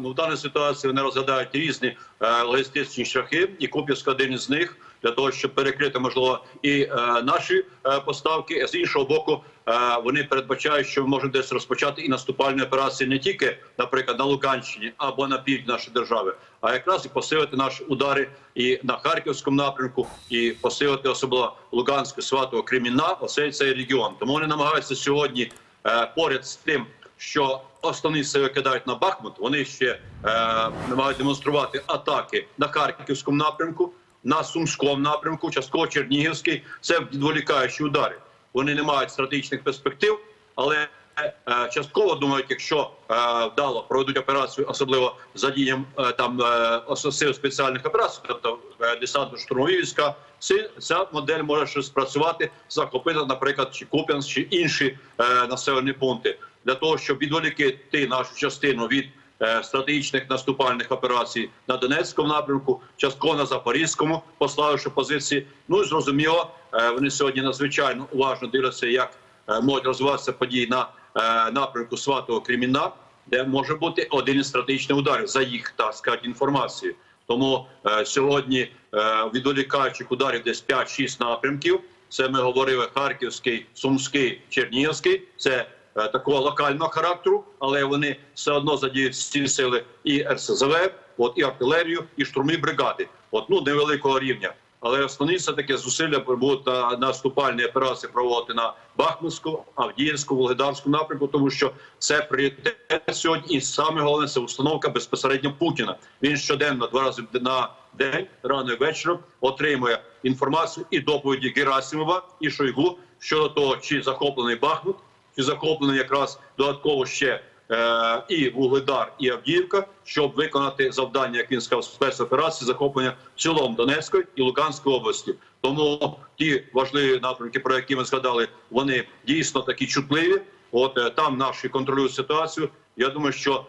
ну в даній ситуації вони розглядають різні е, логістичні шляхи, і Куп'янськ один із них для того, щоб перекрити можливо і е, наші е, поставки. А з іншого боку, е, вони передбачають, що ми можемо десь розпочати і наступальні операції не тільки, наприклад, на Луганщині або на півдні нашої держави, а якраз і посилити наші удари і на харківському напрямку, і посилити особливо Луганську, Сватого, Кремінна, оцей цей регіон. Тому вони намагаються сьогодні е, поряд з тим, що основні сили кидають на Бахмут. Вони ще е, намагають демонструвати атаки на харківському напрямку, на сумському напрямку, частково Чернігівський. Це відволікаючі удари. Вони не мають стратегічних перспектив, але е, частково думають, якщо е, вдало проведуть операцію, особливо задіянням е, там е, сил спеціальних операцій, тобто е, десантно штурмові війська, ці- ця модель може щось спрацювати, захопити, наприклад, чи Куп'янськ, чи інші е, населені пункти для того, щоб відволікти нашу частину від е, стратегічних наступальних операцій на Донецькому напрямку, частково на Запорізькому, пославивши позиції. Ну і зрозуміло, е, вони сьогодні надзвичайно уважно дивляться, як е, можуть розвиватися події на напрямку Сватого Кремінна, де може бути один із стратегічних ударів за їх так сказати, інформацією. Тому сьогодні відволікаючих ударів десь 5-6 напрямків. Це ми говорили Харківський, Сумський, Чернігівський. Це такого локального характеру, але вони все одно задіють всі сили і РСЗВ, от і артилерію, і штурмові бригади. От ну невеликого рівня. Але основні все таки зусилля будуть на наступальні операції проводити на Бахмутську, Авдіївську, Волгодарську напрямку, тому що це пріоритет сьогодні. І саме головне це установка безпосередньо Путіна. Він щоденно два рази на день, рано і вечором, отримує інформацію і доповіді Герасимова і Шойгу щодо того, чи захоплений Бахмут, чи захоплений якраз додатково ще е, і Вугледар, і Авдіївка, щоб виконати завдання, як він сказав, спецоперації захоплення в цілому Донецької і Луганської області. Тому ті важливі напрямки, про які ми згадали, вони дійсно такі чутливі. От е, там наші контролюють ситуацію. Я думаю, що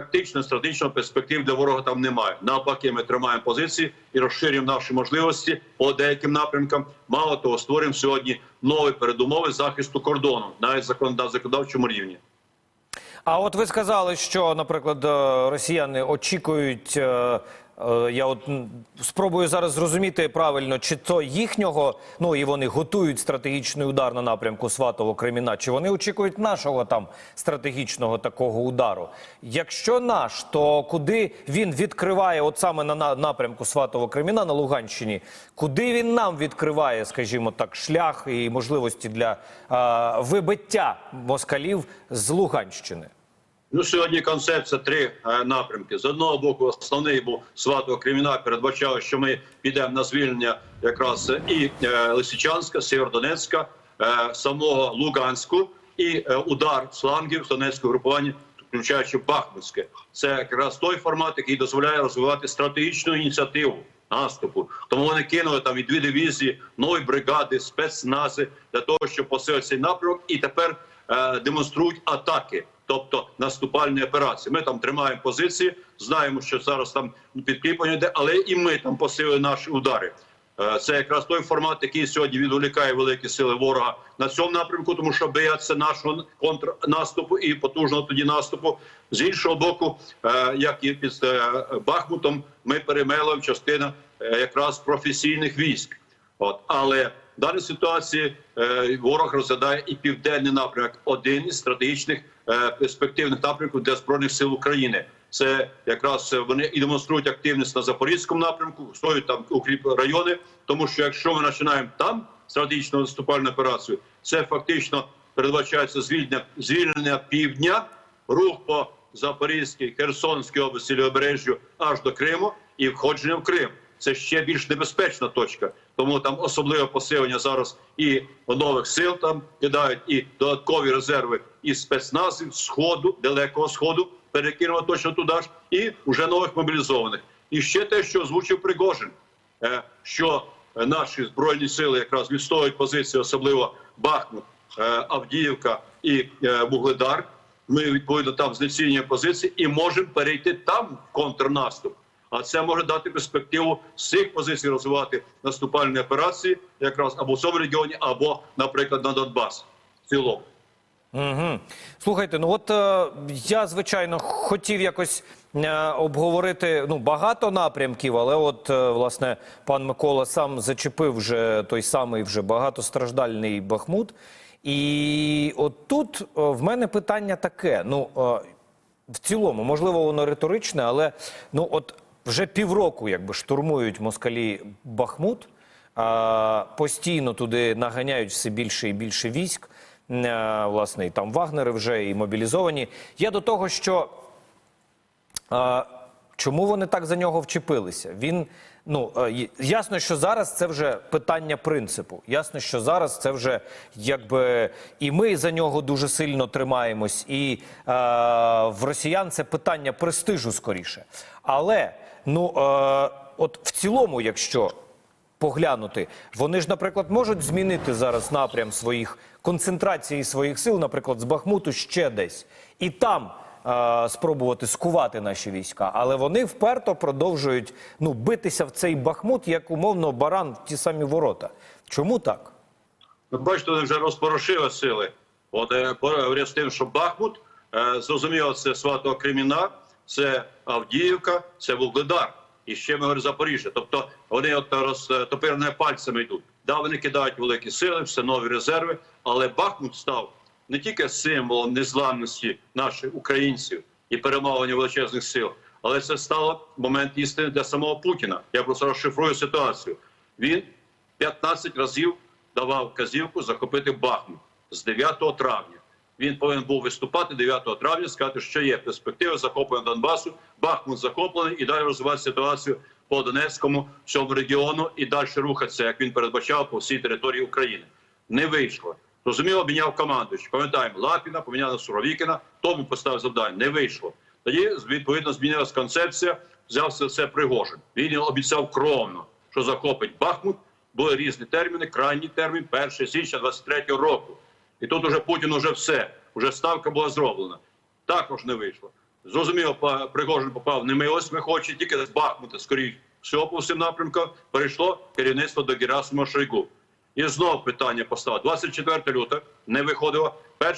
тактично, стратегічно перспектив для ворога там немає. Навпаки, ми тримаємо позиції і розширюємо наші можливості по деяким напрямкам. Мало того, створюємо сьогодні нові передумови захисту кордону, навіть закон- на законодавчому рівні. А от ви сказали, що, наприклад, е, росіяни очікують. Е, Я от спробую зараз зрозуміти правильно, чи то їхнього, ну і вони готують стратегічний удар на напрямку Сватово Креміна, чи вони очікують нашого там стратегічного такого удару. Якщо наш, то куди він відкриває, от саме на на- напрямку Сватово Креміна на Луганщині, куди він нам відкриває, скажімо так, шлях і можливості для е, вибиття москалів з Луганщини? Ну сьогодні концепція три е, напрямки. З одного боку, основний був сватого кримінал передбачав, що ми підемо на звільнення якраз і е, Лисичанська, Сєвєродонецька, е, самого Луганську і удар з флангів Донецького групування, включаючи Бахмутське. Це якраз той формат, який дозволяє розвивати стратегічну ініціативу наступу. Тому вони кинули там і дві дивізії, нові бригади, спецнази для того, щоб посилити цей напрямок, і тепер демонструють атаки, тобто наступальні операції. Ми там тримаємо позиції, знаємо, що зараз там підкріплення йде, але і ми там посилили наші удари. Е, Це якраз той формат, який сьогодні відволікає великі сили ворога на цьому напрямку, тому що бояться нашого контрнаступу і потужного тоді наступу. З іншого боку, е, як і під е, Бахмутом, ми перемелуємо частина е, якраз професійних військ. От але в даній ситуації ворог розглядає і південний напрямок один із стратегічних перспективних напрямків для збройних сил України. Це якраз е, вони і демонструють активність на запорізькому напрямку, стоять там укріп райони. Тому що якщо ми починаємо там стратегічну наступальну операцію, це фактично передбачається звільнення звільнення півдня, рух по Запорізькій, Херсонській області, Лівобережжю аж до Криму і входження в Крим. Це ще більш небезпечна точка. Тому там особливе посилення зараз і нових сил там кидають, і додаткові резерви із спецназів сходу, далекого сходу, перекинемо точно туди ж, і вже нових мобілізованих. І ще те, що озвучив Пригожин, е, що наші збройні сили якраз відстоюють позиції, особливо Бахмут, е, Авдіївка і е, Вугледар. Ми відповідно там знецінюємо позиції і можемо перейти там в контрнаступ. А це може дати перспективу з цих позицій розвивати наступальні операції, якраз або в цьому регіоні, або, наприклад, на Донбас в цілому. Угу. Слухайте, ну от е, я звичайно хотів якось е, обговорити ну багато напрямків, але от е, власне пан Микола сам зачепив вже той самий вже багатостраждальний Бахмут. І от тут е, в мене питання таке: ну е, в цілому, можливо, воно риторичне, але ну от вже півроку якби штурмують москалі Бахмут. А, постійно туди наганяють все більше і більше військ. Е, Власне, і там Вагнери вже і мобілізовані. Я до того, що а, чому вони так за нього вчепилися? Він ну ясно, що зараз це вже питання принципу. Ясно, що зараз це вже якби і ми за нього дуже сильно тримаємось, і в росіян це питання престижу скоріше. Але ну е, от в цілому, якщо поглянути, вони ж, наприклад, можуть змінити зараз напрям своїх концентрації своїх сил, наприклад, з Бахмуту ще десь, і там е, спробувати скувати наші війська. Але вони вперто продовжують ну битися в цей Бахмут, як умовно баран в ті самі ворота. Чому так? Бачите, вони вже розпорошили сили. От е, поряд з тим, що Бахмут, е, зрозуміло, це Свято Креміна, це Авдіївка, це Вугледар. І ще ми говоримо Запоріжжя. Тобто вони от розтопирними пальцями йдуть. Да, вони кидають великі сили, все нові резерви. Але Бахмут став не тільки символом незламності наших українців і перемагання величезних сил, але це стало момент істини для самого Путіна. Я просто розшифрую ситуацію. Він 15 разів давав вказівку захопити Бахмут з 9 травня. Він повинен був виступати 9 травня, сказати, що є перспектива захоплення Донбасу, Бахмут захоплений і далі розвивати ситуацію по Донецькому всьому регіону і далі рухатися, як він передбачав по всій території України. Не вийшло. Зрозуміло, міняв командуючий. Пам'ятаємо, Лапіна, поміняли Суровікіна, тому поставив завдання. Не вийшло. Тоді відповідно змінилась концепція. Взявся це Пригожин. Він обіцяв кровно, що захопить Бахмут. Були різні терміни. Крайній термін 1 січня 23 року. І тут уже Путін уже все. Уже ставка була зроблена. Також не вийшло. Зрозуміло, Пригожин попав не ми ось ми хоче тільки з Бахмута, скоріше всього по всім напрямкам перейшло керівництво до Герасима Шойгу. І знов питання поставило. 24 лютого не виходило,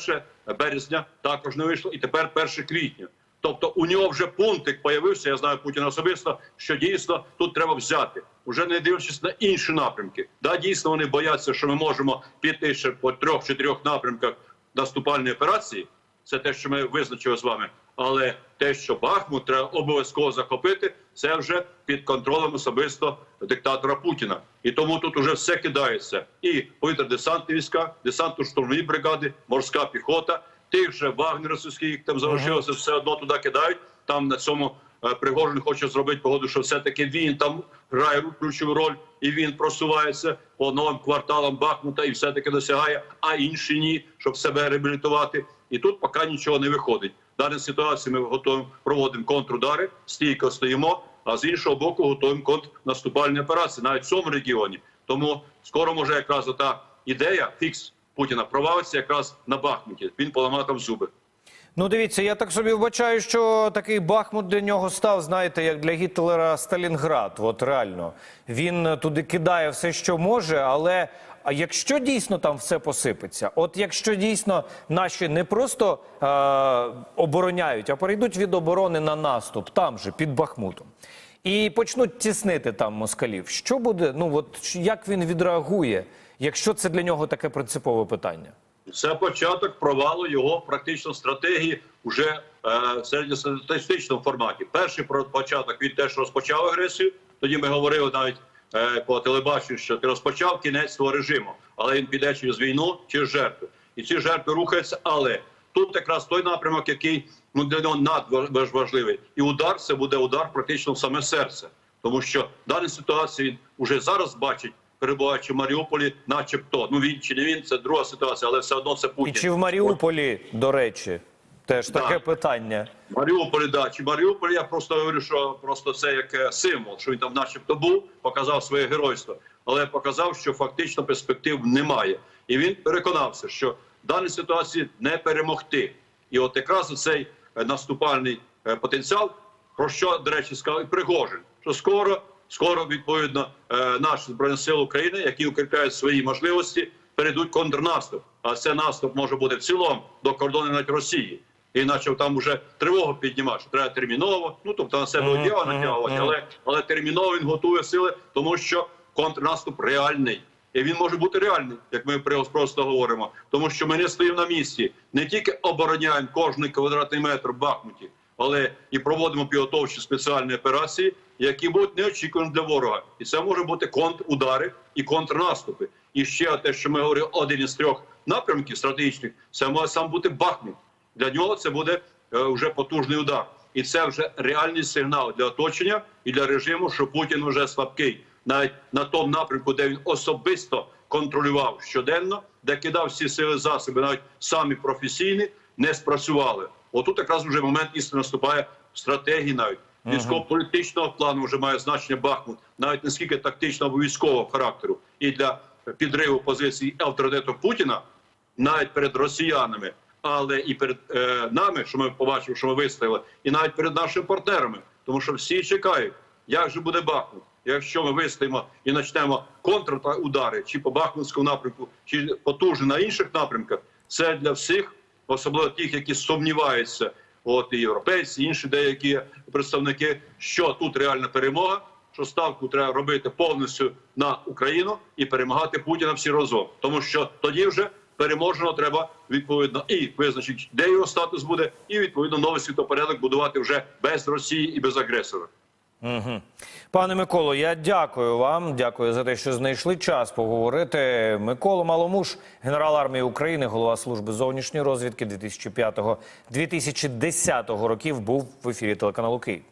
1 березня також не вийшло, і тепер 1 квітня. Тобто у нього вже пунктик появився, я знаю Путіна особисто, що дійсно тут треба взяти, уже не дивлячись на інші напрямки. Да, дійсно вони бояться, що ми можемо піти ще по трьох-чотирьох напрямках наступальної операції. Це те, що ми визначили з вами. Але те, що Бахмут треба обов'язково захопити, це вже під контролем особисто диктатора Путіна. І тому тут уже все кидається: і повітря-десантні війська, десантно-штурмові бригади, морська піхота, тих же вагнерівських, їх там залишилося, все одно туди кидають. Там на цьому е, Пригожин хоче зробити погоду, що все-таки він там грає ключову роль, і він просувається по новим кварталам Бахмута і все-таки досягає, а інші ні, щоб себе реабілітувати. І тут поки нічого не виходить. В даній ситуації ми готуємо проводимо контрудари, стійко стоїмо. А з іншого боку, готуємо контрнаступальні операції навіть в цьому регіоні. Тому скоро може якраз ота ідея фікс Путіна провалиться якраз на Бахмуті. Він поламав там зуби. Ну, дивіться, я так собі вбачаю, що такий Бахмут для нього став, знаєте, як для Гітлера Сталінград. От реально. Він туди кидає все, що може, але а якщо дійсно там все посипеться, от якщо дійсно наші не просто е, обороняють, а перейдуть від оборони на наступ, там же, під Бахмутом, і почнуть тіснити там москалів, що буде? Ну от як він відреагує, якщо це для нього таке принципове питання? Це початок провалу його практично стратегії вже е, в середньостатистичному форматі. Перший початок він теж розпочав агресію. Тоді ми говорили навіть е, по телебаченню, що ти розпочав кінець свого режиму, але він піде через війну, через жертви. І ці жертви рухаються. Але тут якраз той напрямок, який ну для нього надважливий. І удар це буде удар практично в саме серце, тому що в даній ситуації він уже зараз бачить. Перебуваючи в Маріуполі, начебто, ну він чи не він, це друга ситуація, але все одно це І чи в Маріуполі, до речі, теж Да. таке питання. Маріуполі, да, чи Маріуполі, я просто говорю, що просто це як е, символ, що він там, начебто, був, показав своє геройство, але показав, що фактично перспектив немає. І він переконався, що даній ситуації не перемогти. І от якраз цей е, наступальний е, потенціал, про що, до речі, сказав і Пригожин, що скоро, скоро, відповідно, е, наші збройні сили України, які укріпляють свої можливості, перейдуть контрнаступ. А це наступ може бути в цілому до кордону навіть Росії. Іначе там вже тривогу піднімати, що треба терміново. Ну тобто на себе Мгм, натягувати, але але терміново він готує сили, тому що контрнаступ реальний. І він може бути реальний, як ми просто говоримо, тому що ми не стоїмо на місці, не тільки обороняємо кожний квадратний метр в Бахмуті, але і проводимо підготовчі спеціальні операції, які будуть неочікувані для ворога. І це може бути контрудари і контрнаступи. І ще те, що ми говорили, один із трьох напрямків стратегічних, це може сам бути Бахмут. Для нього це буде е, вже потужний удар, і це вже реальний сигнал для оточення і для режиму, що Путін вже слабкий, навіть на тому напрямку, де він особисто контролював щоденно, де кидав всі сили засоби, навіть самі професійні, не спрацювали. Отут якраз вже момент істини наступає в стратегії, навіть військово-політичного плану вже має значення Бахмут, навіть не скільки тактичного або військового характеру, і для підриву позицій авторитету Путіна навіть перед росіянами, але і перед е, нами, що ми побачили, що ми виставили, і навіть перед нашими партнерами, тому що всі чекають, як же буде Бахмут. Якщо ми вистоїмо і почнемо контрудари чи по Бахмутському напрямку, чи потужні на інших напрямках, це для всіх, особливо тих, які сумніваються, от і європейці, і інші деякі представники, що тут реальна перемога, що ставку треба робити повністю на Україну і перемагати Путіна всі разом, тому що тоді вже переможено треба відповідно і визначити, де його статус буде, і відповідно новий світопорядок будувати вже без Росії і без агресора. Угу. Пане Миколо, я дякую вам. Дякую за те, що знайшли час поговорити. Микола Маломуш, генерал армії України, голова служби зовнішньої розвідки 2005-2010 років, був в ефірі телеканалу Київ.